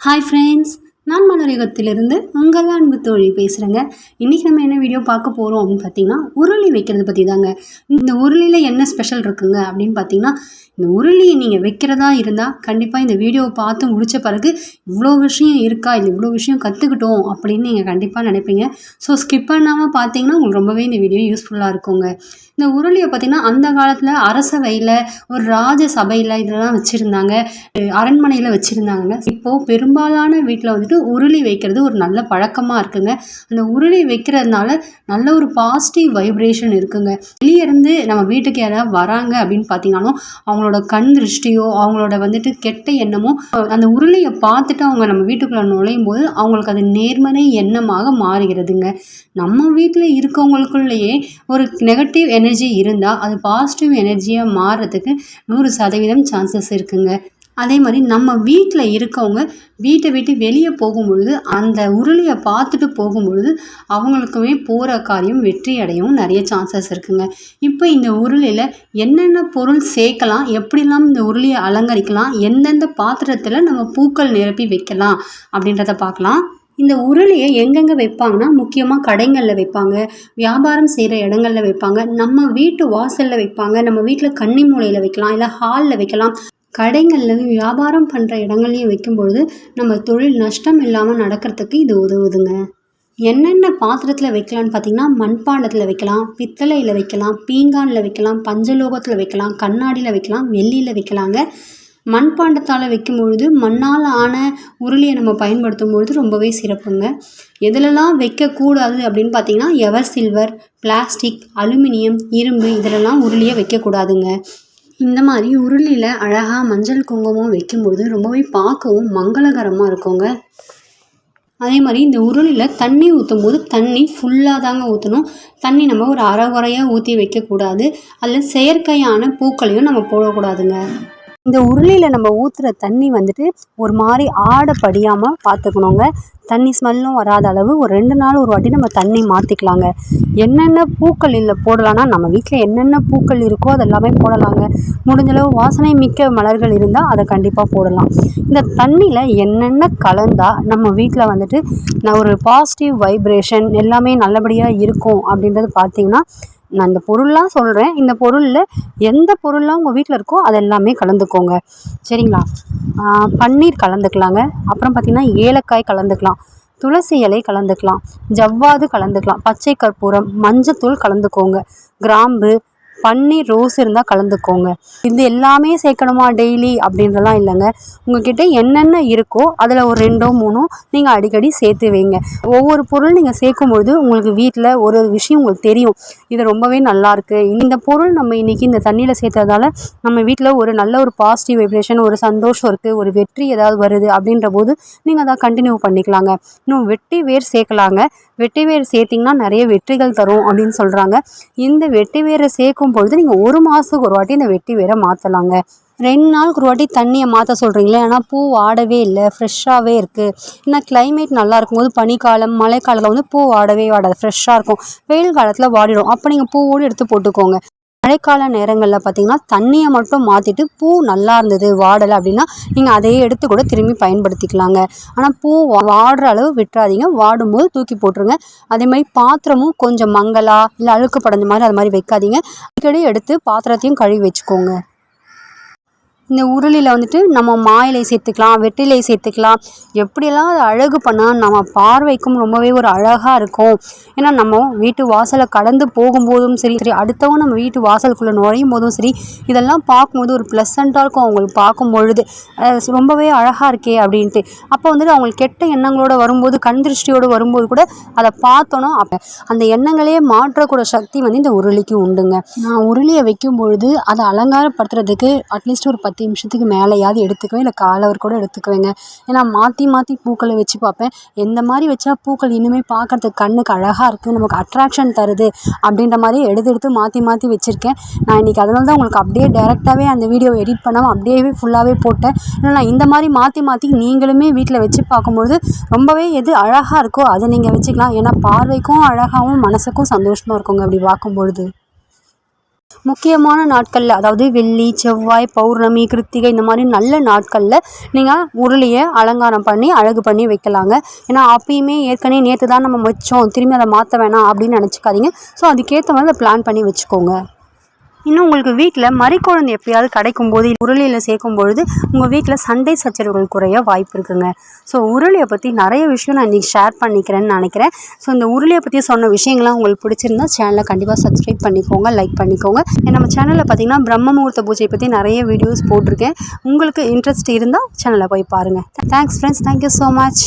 Hi friends நான் மனரேகத்திலிருந்து உங்கள் அன்பு தோழி பேசுகிறேங்க இன்றைக்கி நம்ம என்ன வீடியோ பார்க்க போகிறோம் அப்படின்னு பார்த்தீங்கன்னா உருளி வைக்கிறது பற்றி தாங்க இந்த உருளியில் என்ன ஸ்பெஷல் இருக்குங்க அப்படின்னு பார்த்தீங்கன்னா இந்த உருளி நீங்கள் வைக்கிறதா இருந்தால் கண்டிப்பாக இந்த வீடியோவை பார்த்து முடித்த பிறகு இவ்வளோ விஷயம் இருக்கா இல்லை இவ்வளோ விஷயம் கற்றுக்கிட்டோம் அப்படின்னு நீங்கள் கண்டிப்பாக நினைப்பீங்க. ஸோ ஸ்கிப் பண்ணாமல் பார்த்தீங்கன்னா உங்களுக்கு ரொம்பவே இந்த வீடியோ யூஸ்ஃபுல்லாக இருக்குங்க. இந்த உருளியை பார்த்திங்கன்னா அந்த காலத்தில் அரசவையில் ஒரு ராஜ சபையில் இதெல்லாம் வச்சுருந்தாங்க. அரண்மனையில் வச்சுருந்தாங்க இப்போது பெரும்பாலான வீட்டில் வந்துட்டு உருளி வைக்கிறது ஒரு நல்ல பழக்கமாக இருக்குங்க. அந்த உருளி வைக்கிறதுனால நல்ல ஒரு பாசிட்டிவ் வைப்ரேஷன் இருக்குங்க. வெளியேருந்து நம்ம வீட்டுக்கு யாராவது வராங்க அப்படின்னு பார்த்தீங்கன்னாலும் அவங்களோட கண் திருஷ்டியோ அவங்களோட வந்துட்டு கெட்ட எண்ணமோ அந்த உருளையை பார்த்துட்டு அவங்க நம்ம வீட்டுக்குள்ளே நுழையும் போது அவங்களுக்கு அது நேர்மறை எண்ணமாக மாறுகிறதுங்க. நம்ம வீட்டில் இருக்கவங்களுக்குள்ளேயே ஒரு நெகட்டிவ் எனர்ஜி இருந்தால் அது பாசிட்டிவ் எனர்ஜியாக மாறுறதுக்கு நூறு சதவீதம் சான்சஸ் இருக்குங்க. அதே மாதிரி நம்ம வீட்டில் இருக்கவங்க வீட்டை விட்டு வெளியே போகும்பொழுது அந்த உருளையை பார்த்துட்டு போகும்பொழுது அவங்களுக்குமே போகிற காரியம் வெற்றி அடையவும் நிறைய சான்சஸ் இருக்குங்க. இப்போ இந்த உருளையில் என்னென்ன பொருள் சேர்க்கலாம் எப்படிலாம் இந்த உருளையை அலங்கரிக்கலாம் எந்தெந்த பாத்திரத்தில் நம்ம பூக்கள் நிரப்பி வைக்கலாம் அப்படின்றத பார்க்கலாம். இந்த உருளையை எங்கெங்கே வைப்பாங்கன்னா முக்கியமாக கடைங்களில் வைப்பாங்க. வியாபாரம் செய்கிற இடங்களில் வைப்பாங்க. நம்ம வீட்டு வாசலில் வைப்பாங்க. நம்ம வீட்டில் கன்னி மூலையில் வைக்கலாம். இல்லை ஹாலில் வைக்கலாம். கடைங்கள்லையும் வியாபாரம் பண்ணுற இடங்கள்லையும் வைக்கும்பொழுது நம்ம தொழில் நஷ்டம் இல்லாமல் நடக்கிறதுக்கு இது உதவுதுங்க. என்னென்ன பாத்திரத்தில் வைக்கலான்னு பார்த்தீங்கன்னா மண்பாண்டத்தில் வைக்கலாம் பித்தளையில் வைக்கலாம் பீங்கானில் வைக்கலாம் பஞ்சலோகத்தில் வைக்கலாம் கண்ணாடியில் வைக்கலாம் வெள்ளியில் வைக்கலாங்க. மண்பாண்டத்தால் வைக்கும் பொழுது மண்ணால் ஆன உருளியை நம்ம பயன்படுத்தும் பொழுது ரொம்பவே சிறப்புங்க. எதிலெல்லாம் வைக்கக்கூடாது அப்படின்னு பார்த்தீங்கன்னா எவர் சில்வர் பிளாஸ்டிக் அலுமினியம் இரும்பு இதிலெல்லாம் உருளியை வைக்கக்கூடாதுங்க. இந்த மாதிரி உருளியில் அழகாக மஞ்சள் குங்குமம் வைக்கும்பொழுது ரொம்பவே பார்க்கவும் மங்களகரமாக இருக்குங்க. அதே மாதிரி இந்த உருளியில் தண்ணி ஊற்றும் போது தண்ணி ஃபுல்லாக தாங்க ஊற்றணும் தண்ணி நம்ம ஒரு அரை குறையாக ஊற்றி வைக்கக்கூடாது. அதில் செயற்கையான பூக்களையும் நம்ம போடக்கூடாதுங்க. இந்த உருளையில் நம்ம ஊற்றுற தண்ணி வந்துட்டு ஒரு மாதிரி ஆடை படியாமல் பார்த்துக்கணுங்க தண்ணி ஸ்மெல்லும் வராத அளவு ஒரு ரெண்டு நாள் ஒரு வாட்டி நம்ம தண்ணி மாற்றிக்கலாங்க என்னென்ன பூக்கள் இதில் போடலான்னா நம்ம வீட்டில் என்னென்ன பூக்கள் இருக்கோ அது எல்லாமே போடலாங்க. முடிஞ்சளவு வாசனை மிக்க மலர்கள் இருந்தால் அதை கண்டிப்பாக போடலாம். இந்த தண்ணியில் என்னென்ன கலந்தால் நம்ம வீட்டில் வந்துட்டு நான் ஒரு பாசிட்டிவ் வைப்ரேஷன் எல்லாமே நல்லபடியாக இருக்கும் அப்படின்றது பார்த்திங்கன்னா நான் இந்த பொருள்லாம் சொல்கிறேன் இந்த பொருளில் எந்த பொருள்லாம் உங்கள் வீட்டில் இருக்கோ அது எல்லாமே கலந்துக்கோங்க. சரிங்களா? பன்னீர் கலந்துக்கலாங்க. அப்புறம் பார்த்திங்கன்னா ஏலக்காய் கலந்துக்கலாம். துளசி இலை கலந்துக்கலாம். ஜவ்வாது கலந்துக்கலாம். பச்சை கற்பூரம் மஞ்சத்தூள் கலந்துக்கோங்க. கிராம்பு பன்னீர் ரோஸ் இருந்தால் கலந்துக்கோங்க. இது எல்லாமே சேர்க்கணுமா டெய்லி அப்படின்றலாம் இல்லைங்க. உங்ககிட்ட என்னென்ன இருக்கோ அதில் ஒரு ரெண்டோ மூணோ நீங்கள் அடிக்கடி சேர்த்து வைங்க. ஒவ்வொரு பொருள் நீங்கள் சேர்க்கும் பொழுது உங்களுக்கு வீட்டில் ஒரு விஷயம் உங்களுக்கு தெரியும். இது ரொம்பவே நல்லாயிருக்கு இந்த பொருள் நம்ம இன்றைக்கி இந்த தண்ணியில் சேர்த்ததால நம்ம வீட்டில் ஒரு நல்ல ஒரு பாசிட்டிவ் வைப்ரேஷன் ஒரு சந்தோஷம் இருக்குது ஒரு வெற்றி ஏதாவது வருது அப்படின்ற போது நீங்கள் அதை கண்டினியூ பண்ணிக்கலாங்க. இன்னும் வெட்டி வேர் சேர்க்கலாங்க. வெட்டி வேர் சேர்த்திங்கன்னா நிறைய வெற்றிகள் தரும் அப்படின்னு சொல்கிறாங்க இந்த வெட்டி வேரை சேர்க்கும் பொழுது நீங்கள் ஒரு மாதத்துக்கு ஒரு வாட்டி இந்த வெட்டி வேரை மாற்றலாங்க ரெண்டு நாளுக்கு ஒரு வாட்டி தண்ணியை மாற்ற சொல்கிறீங்களே ஆனால் பூ ஆடவே இல்லை ஃப்ரெஷ்ஷாகவே இருக்குது ஏன்னா கிளைமேட் நல்லா இருக்கும்போது பனிக்காலம் மழைக்காலத்தில் வந்து பூ ஆடவே வாடாது ஃப்ரெஷ்ஷாக இருக்கும். வெயில் காலத்தில் வாடிடும். அப்போ நீங்கள் பூவோடு எடுத்து போட்டுக்கோங்க. மழைக்கால நேரங்களில் பார்த்தீங்கன்னா தண்ணியை மட்டும் மாற்றிட்டு பூ நல்லா இருந்தது வாடலை அப்படின்னா நீங்கள் அதையே எடுத்து கூட திரும்பி பயன்படுத்திக்கலாங்க. ஆனால் பூ வாடுற அளவு விட்டுறாதீங்க. வாடும்போது தூக்கி போட்டுருங்க. அதே மாதிரி பாத்திரமும் கொஞ்சம் மங்கலாக இல்லை அழுக்கு படைஞ்ச மாதிரி அது மாதிரி வைக்காதீங்க. அடிக்கடி எடுத்து பாத்திரத்தையும் கழுவி வச்சுக்கோங்க. இந்த உருளியில் வந்துட்டு நம்ம மா இலை சேர்த்துக்கலாம் வெற்றிலை சேர்த்துக்கலாம். எப்படியெல்லாம் அதை அழகு பண்ணால் நம்ம பார்வைக்கும் ரொம்பவே ஒரு அழகாக இருக்கும். ஏன்னா நம்ம வீட்டு வாசலை கடந்து போகும்போதும் சரி சரி அடுத்தவங்க நம்ம வீட்டு வாசலுக்குள்ளே நுழையும் போதும் சரி இதெல்லாம் பார்க்கும்போது ஒரு ப்ளசண்ட்டாக இருக்கும் அவங்களுக்கு பார்க்கும் பொழுது ரொம்பவே அழகாக இருக்கே அப்படின்ட்டு. அப்போ வந்துட்டு அவங்களுக்கு கெட்ட எண்ணங்களோடு வரும்போது கண் திருஷ்டியோடு வரும்போது கூட அதை பார்த்தோன்னா அப்போ அந்த எண்ணங்களே மாற்றக்கூடிய சக்தி வந்து இந்த உருளிக்கு உண்டுங்க. நான் உருளியை வைக்கும் பொழுது அதை அலங்காரப்படுத்துறதுக்கு அட்லீஸ்ட் ஒரு பத்து பத்து நிமிஷத்துக்கு மேலேயாவது எடுத்துக்குவேன். இல்லை காலவர் கூட எடுத்துக்குவேங்க. ஏன்னா மாற்றி மாற்றி பூக்களை வச்சு பார்ப்பேன். எந்த மாதிரி வச்சா பூக்கள் இன்னுமே பார்க்குறதுக்கு கண்ணுக்கு அழகாக இருக்குது நமக்கு அட்ராக்ஷன் தருது அப்படின்ற மாதிரி எடுத்து எடுத்து மாற்றி மாற்றி வச்சுருக்கேன். நான் இன்றைக்கி அதனால தான் உங்களுக்கு அப்படியே டேரெக்டாகவே அந்த வீடியோவை எடிட் பண்ணாமல் அப்படியே ஃபுல்லாகவே போட்டேன். ஏன்னா நான் இந்த மாதிரி மாற்றி மாற்றி நீங்களுமே வீட்டில் வச்சு பார்க்கும்பொழுது ரொம்பவே எது அழகாக இருக்கோ அதை நீங்கள் வச்சுக்கலாம். ஏன்னா பார்வைக்கும் அழகாகவும் மனசுக்கும் சந்தோஷமாக இருக்குங்க அப்படி பார்க்கும்பொழுது. முக்கியமான நாட்களில் அதாவது வெள்ளி செவ்வாய் பௌர்ணமி கிருத்திகை இந்த மாதிரி நல்ல நாட்களில் நீங்கள் உருளையை அலங்காரம் பண்ணி அழகு பண்ணி வைக்கலாங்க. ஏன்னா அப்பயுமே ஏற்கனவே நேற்று தான் நம்ம வச்சோம். திரும்பி அதை மாற்ற வேணாம் அப்படின்னு நினச்சிக்காதீங்க. ஸோ அதுக்கேற்ற மாதிரி அதை பிளான் பண்ணி வச்சுக்கோங்க. இன்னும் உங்களுக்கு வீட்டில் மறிக்குழந்தை எப்பயாவது கிடைக்கும் போது உருளையில் சேர்க்கும் பொழுது உங்கள் வீட்டில் சண்டை சச்சரவுகள் குறைய வாய்ப்பு இருக்குங்க. ஸோ உருளையை பற்றி நிறைய விஷயம் நான் இன்றைக்கி ஷேர் பண்ணிக்கிறேன்னு நினைக்கிறேன். ஸோ இந்த உருளையை பற்றி சொன்ன விஷயங்கள்லாம் உங்களுக்கு பிடிச்சிருந்தா சேனலை கண்டிப்பாக சப்ஸ்கிரைப் பண்ணிக்கோங்க லைக் பண்ணிக்கோங்க. நம்ம சேனலில் பார்த்தீங்கன்னா பிரம்ம முகூர்த்த பூஜை பற்றி நிறைய வீடியோஸ் போட்டிருக்கேன். உங்களுக்கு இன்ட்ரெஸ்ட் இருந்தால் சேனலை போய் பாருங்கள் thanks friends thank you so much